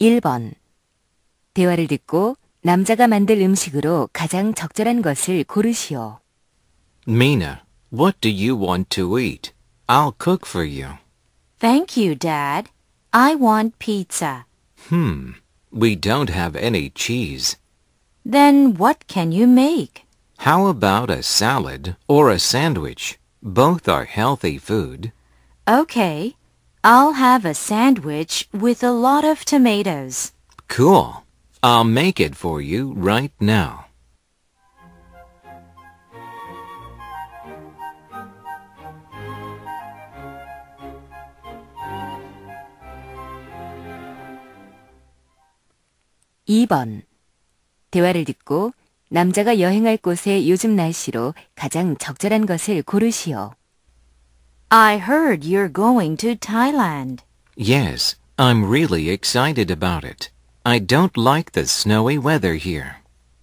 1번. 대화를 듣고 남자가 만들 음식으로 가장 적절한 것을 고르시오. Mina, what do you want to eat? I'll cook for you. Thank you, Dad. I want pizza. Hmm, we don't have any cheese. Then what can you make? How about a salad or a sandwich? Both are healthy food. Okay, I'll have a sandwich with a lot of tomatoes. Cool. I'll make it for you right now. 이 번 대화를 듣고 남자가 여행할 곳의 요즘 날씨로 가장 적절한 것을 고르시오. I heard you're going to Thailand. Yes, I'm really excited about it. I don't like the snowy weather here.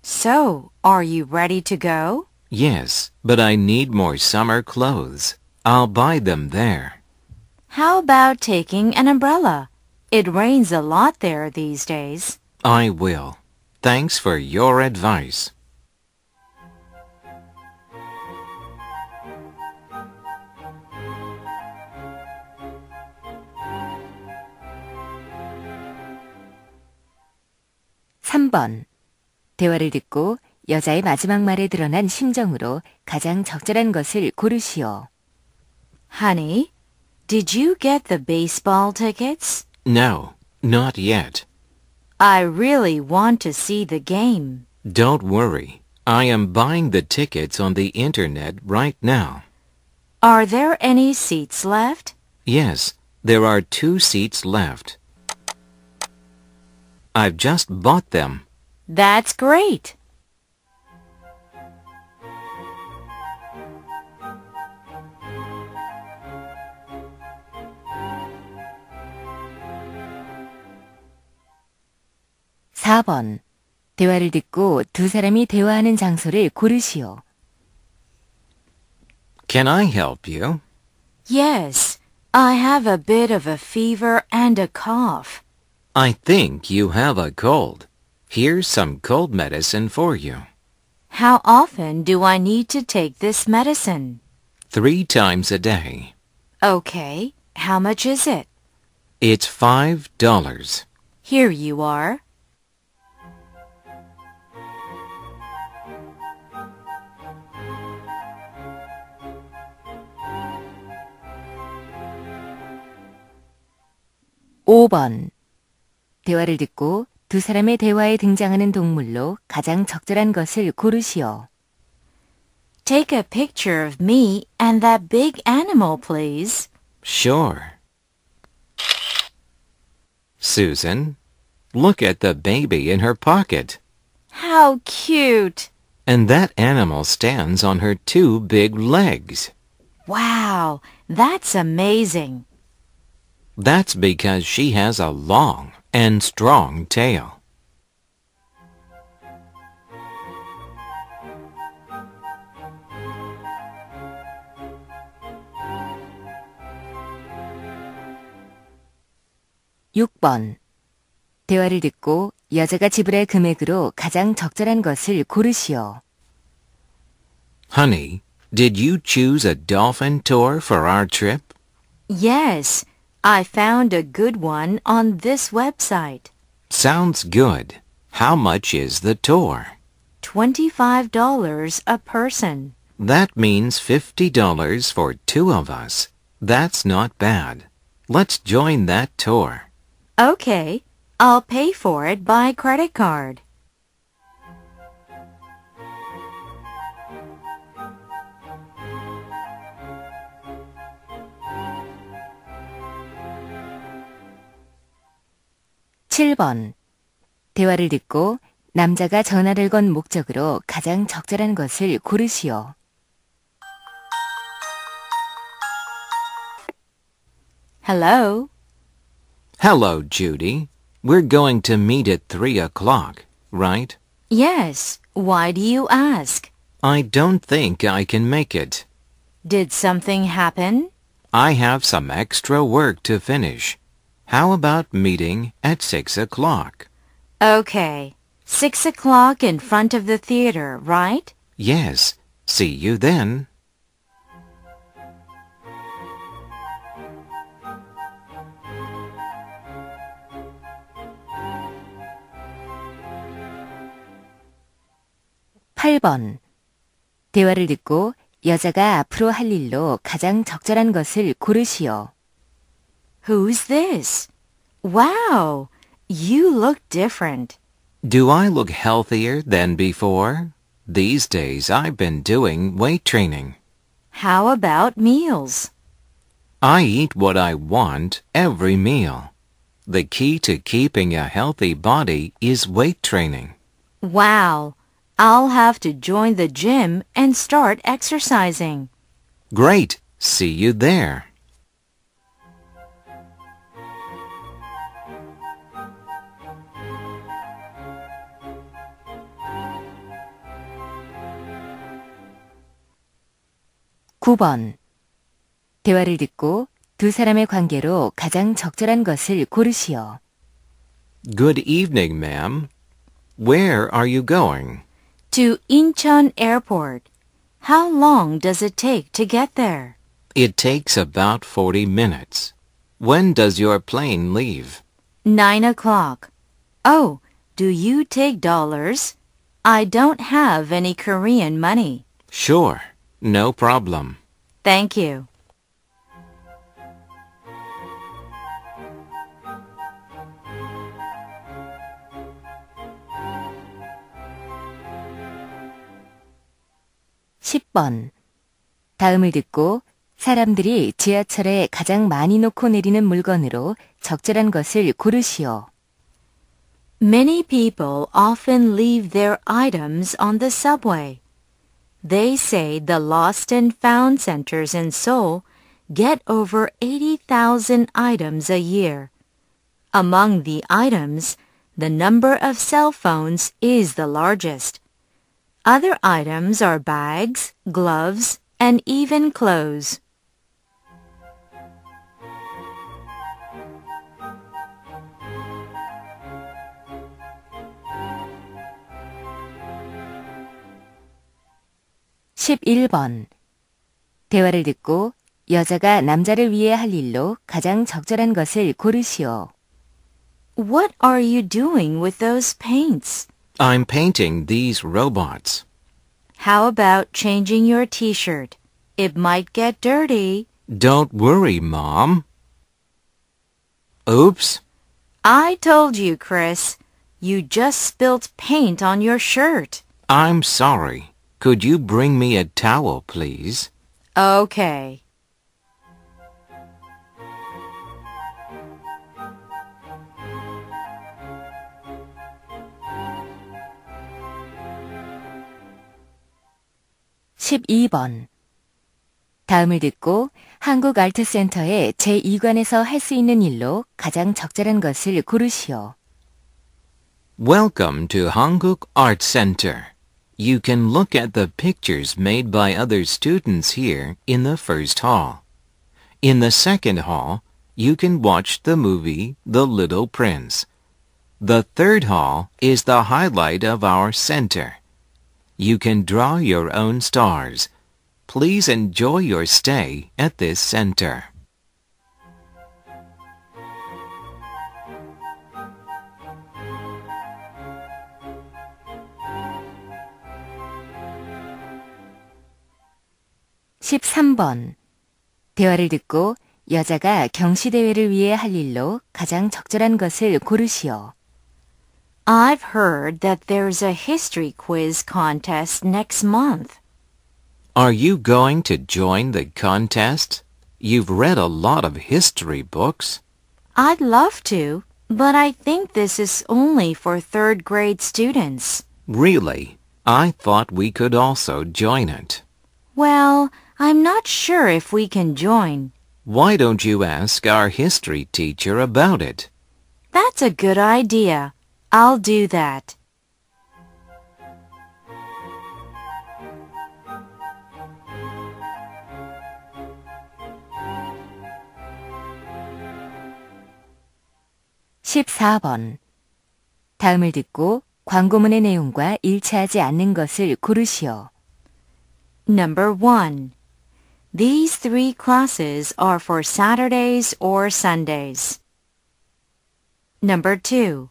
So, are you ready to go? Yes, but I need more summer clothes. I'll buy them there. How about taking an umbrella? It rains a lot there these days. I will. Thanks for your advice. 삼 번 대화를 듣고 여자의 마지막 말에 드러난 심정으로 가장 적절한 것을 고르시오. Honey, did you get the baseball tickets? No, not yet. I really want to see the game. Don't worry. I am buying the tickets on the internet right now. Are there any seats left? Yes, there are two seats left. I've just bought them. That's great. 사 번 대화를 듣고 두 사람이 대화하는 장소를 고르시오. Can I help you? Yes, I have a bit of a fever and a cough. I think you have a cold. Here's some cold medicine for you. How often do I need to take this medicine? Three times a day. Okay, how much is it? It's five dollars. Here you are. 오번 대화를 듣고 두 사람의 대화에 등장하는 동물로 가장 적절한 것을 고르시오. Take a picture of me and that big animal, please. Sure. Susan, look at the baby in her pocket. How cute! And that animal stands on her two big legs. Wow, that's amazing. That's because she has a long and strong tail. 육 번 대화를 듣고 여자가 지불할 금액으로 가장 적절한 것을 고르시오. Honey, did you choose a dolphin tour for our trip? Yes, I found a good one on this website. Sounds good. How much is the tour? $25 a person. That means $50 for two of us. That's not bad. Let's join that tour. Okay, I'll pay for it by credit card. 칠 번 대화를 듣고 남자가 전화를 건 목적으로 가장 적절한 것을 고르시오. Hello? Hello, Judy. We're going to meet at three o'clock, right? Yes, why do you ask? I don't think I can make it. Did something happen? I have some extra work to finish. How about meeting at 6 o'clock? Okay. Six o'clock in front of the theater, right? Yes. See you then. 팔번 대화를 듣고 여자가 앞으로 할 일로 가장 적절한 것을 고르시오. Who's this? Wow, you look different. Do I look healthier than before? These days I've been doing weight training. How about meals? I eat what I want every meal. The key to keeping a healthy body is weight training. Wow, I'll have to join the gym and start exercising. Great. See you there. 구 번 대화를 듣고 두 사람의 관계로 가장 적절한 것을 고르시오. Good evening, ma'am. Where are you going? To Incheon Airport. How long does it take to get there? It takes about 40 minutes. When does your plane leave? Nine o'clock. Oh, do you take dollars? I don't have any Korean money. Sure. No problem. Thank you. 십번 다음을 듣고 사람들이 지하철에 가장 많이 놓고 내리는 물건으로 적절한 것을 고르시오. Many people often leave their items on the subway. They say the lost and found centers in Seoul get over 80,000 items a year. Among the items, the number of cell phones is the largest. Other items are bags, gloves, and even clothes. 십일 번 대화를 듣고 여자가 남자를 위해 할 일로 가장 적절한 것을 고르시오. What are you doing with those paints? I'm painting these robots. How about changing your t-shirt? It might get dirty. Don't worry, Mom. Oops. I told you, Chris. You just spilt paint on your shirt. I'm sorry. Could you bring me a towel, please? Okay. 십이 번 다음을 듣고 한국 아트센터의 제2관에서 할 수 있는 일로 가장 적절한 것을 고르시오. Welcome to Hanguk Art Center. You can look at the pictures made by other students here in the first hall. In the second hall, you can watch the movie The Little Prince. The third hall is the highlight of our center. You can draw your own stars. Please enjoy your stay at this center. 십삼 번 대화를 듣고 여자가 경시대회를 위해 할 일로 가장 적절한 것을 고르시오. I've heard that there's a history quiz contest next month. Are you going to join the contest? You've read a lot of history books. I'd love to, but I think this is only for third grade students. Really? I thought we could also join it. Well, I'm not sure if we can join. Why don't you ask our history teacher about it? That's a good idea. I'll do that. 14번. 다음을 듣고 광고문의 내용과 일치하지 않는 것을 고르시오. Number 1. These three classes are for Saturdays or Sundays. Number 2.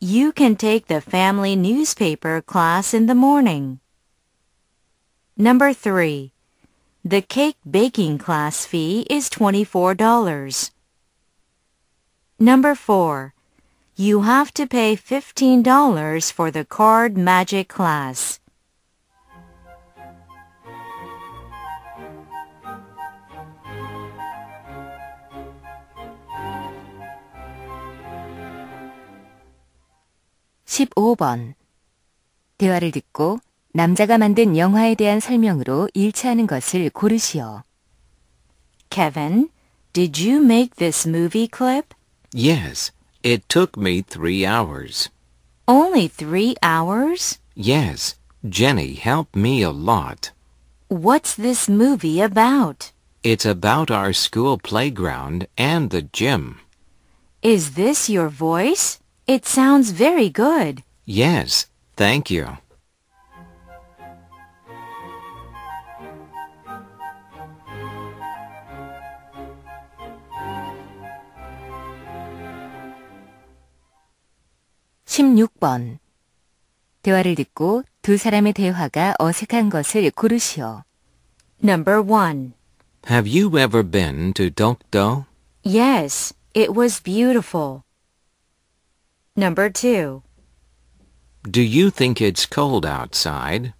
You can take the family newspaper class in the morning. Number 3. The cake baking class fee is $24. Number 4. You have to pay $15 for the card magic class. 십오 번 대화를 듣고 남자가 만든 영화에 대한 설명으로 일치하는 것을 고르시오. Kevin, did you make this movie clip? Yes, it took me three hours. Only three hours? Yes, Jenny helped me a lot. What's this movie about? It's about our school playground and the gym. Is this your voice? It sounds very good. Yes, thank you. 십육 번 대화를 듣고 두 사람의 대화가 어색한 것을 고르시오. Number 1. Have you ever been to Dokdo? Yes, it was beautiful. Number 2. Do you think it's cold outside?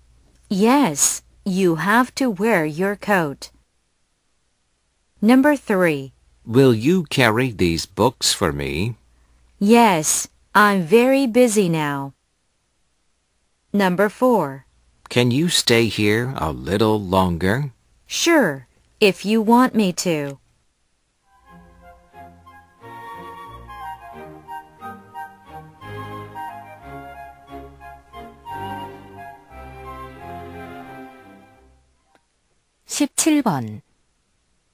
Yes, you have to wear your coat. Number 3. Will you carry these books for me? Yes, I'm very busy now. Number 4. Can you stay here a little longer? Sure, if you want me to. 십칠 번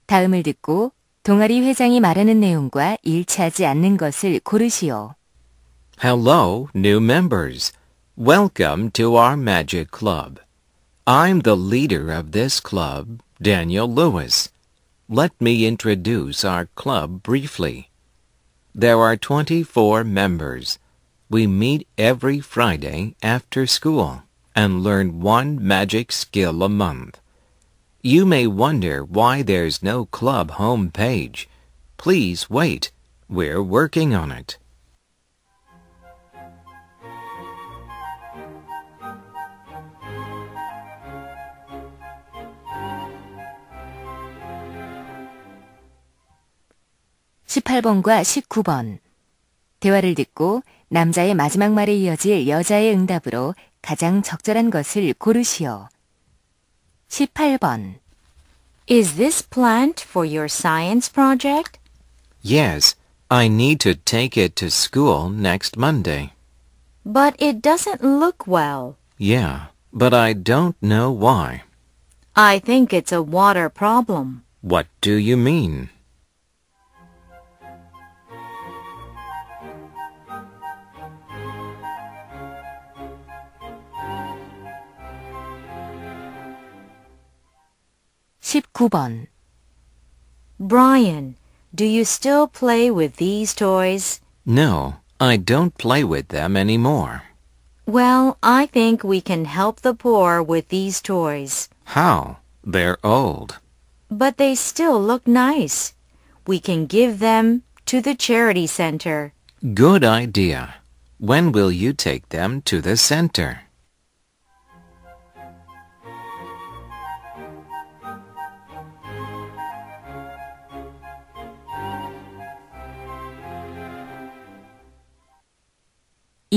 다음을 듣고 동아리 회장이 말하는 내용과 일치하지 않는 것을 고르시오. Hello, new members. Welcome to our Magic Club. I'm the leader of this club, Daniel Lewis. Let me introduce our club briefly. There are 24 members. We meet every Friday after school and learn one magic skill a month. You may wonder why there's no club home page. Please wait. We're working on it. 십팔 번과 십구 번 대화를 듣고 남자의 마지막 말에 이어질 여자의 응답으로 가장 적절한 것을 고르시오. 18번 Is this plant for your science project? Yes, I need to take it to school next Monday. But it doesn't look well. Yeah, but I don't know why. I think it's a water problem. What do you mean? 19번 Brian, do you still play with these toys? No, I don't play with them anymore. Well, I think we can help the poor with these toys. How? They're old. But they still look nice. We can give them to the charity center. Good idea. When will you take them to the center?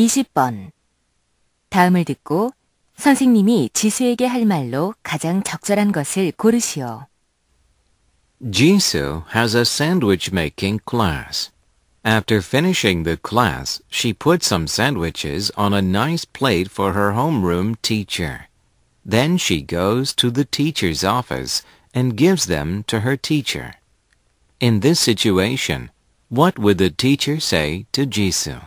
이십 번 다음을 듣고 선생님이 지수에게 할 말로 가장 적절한 것을 고르시오. Jisoo has a sandwich making class. After finishing the class, she puts some sandwiches on a nice plate for her homeroom teacher. Then she goes to the teacher's office and gives them to her teacher. In this situation, What would the teacher say to Jisoo?